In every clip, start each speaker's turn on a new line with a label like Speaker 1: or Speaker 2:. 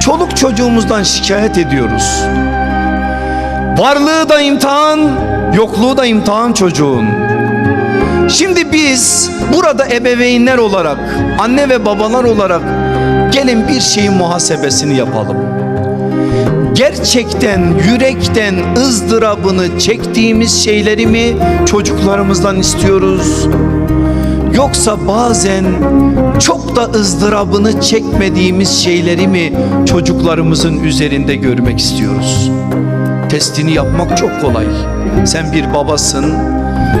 Speaker 1: çoluk çocuğumuzdan şikayet ediyoruz. Varlığı da imtihan, yokluğu da imtihan çocuğun. Şimdi biz burada ebeveynler olarak, anne ve babalar olarak gelin bir şeyin muhasebesini yapalım. Gerçekten yürekten ızdırabını çektiğimiz şeyleri mi çocuklarımızdan istiyoruz? Yoksa bazen çok da ızdırabını çekmediğimiz şeyleri mi çocuklarımızın üzerinde görmek istiyoruz? Testini yapmak çok kolay. Sen bir babasın.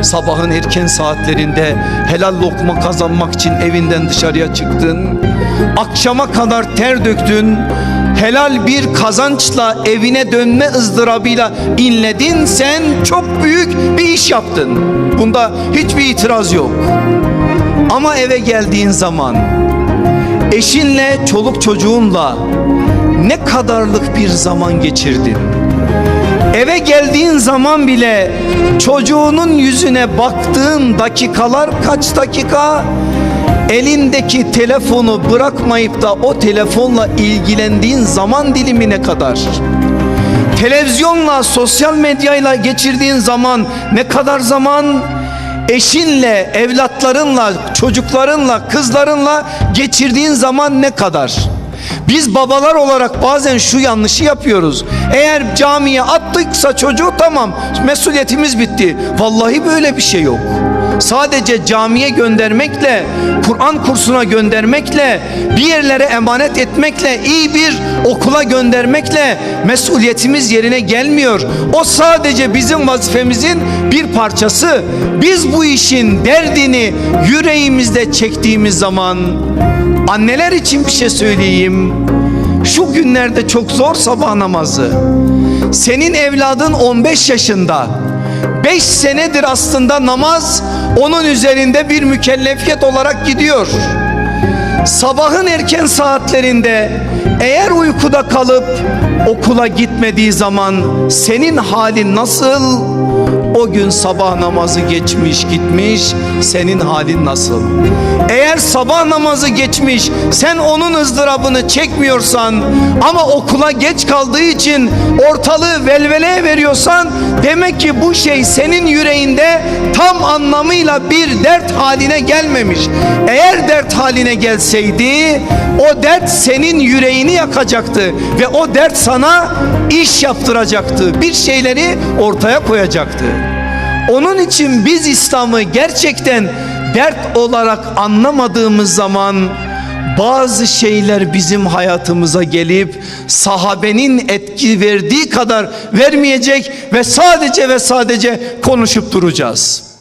Speaker 1: Sabahın erken saatlerinde helal lokma kazanmak için evinden dışarıya çıktın. Akşama kadar ter döktün. Helal bir kazançla evine dönme ızdırabıyla inledin. Sen çok büyük bir iş yaptın. Bunda hiçbir itiraz yok. Ama eve geldiğin zaman eşinle, çoluk çocuğunla ne kadarlık bir zaman geçirdin? Eve geldiğin zaman bile çocuğunun yüzüne baktığın dakikalar kaç dakika? Elindeki telefonu bırakmayıp da o telefonla ilgilendiğin zaman dilimi ne kadar? Televizyonla, sosyal medyayla geçirdiğin zaman ne kadar zaman? Eşinle, evlatlarınla, çocuklarınla, kızlarınla geçirdiğin zaman ne kadar? Biz babalar olarak bazen şu yanlışı yapıyoruz. Eğer camiye attıksa çocuğu tamam mesuliyetimiz bitti. Vallahi böyle bir şey yok. Sadece camiye göndermekle, Kur'an kursuna göndermekle, bir yerlere emanet etmekle, iyi bir okula göndermekle mesuliyetimiz yerine gelmiyor. O sadece bizim vazifemizin bir parçası. Biz bu işin derdini yüreğimizde çektiğimiz zaman Anneler için bir şey söyleyeyim. Şu günlerde çok zor sabah namazı. Senin evladın 15 yaşında. 5 senedir aslında namaz onun üzerinde bir mükellefiyet olarak gidiyor. Sabahın erken saatlerinde eğer uykuda kalıp okula gitmediği zaman senin halin nasıl? O gün sabah namazı geçmiş gitmiş senin halin nasıl? Eğer sabah namazı geçmiş sen onun ızdırabını çekmiyorsan ama okula geç kaldığı için ortalığı velveleye veriyorsan demek ki bu şey senin yüreğinde tam anlamıyla bir dert haline gelmemiş. Eğer dert haline gelseydi o dert senin yüreğini yakacaktı ve o dert sana iş yaptıracaktı. Bir şeyleri ortaya koyacaktı. Onun için biz İslam'ı gerçekten dert olarak anlamadığımız zaman bazı şeyler bizim hayatımıza gelip sahabenin etki verdiği kadar vermeyecek ve sadece ve sadece konuşup duracağız.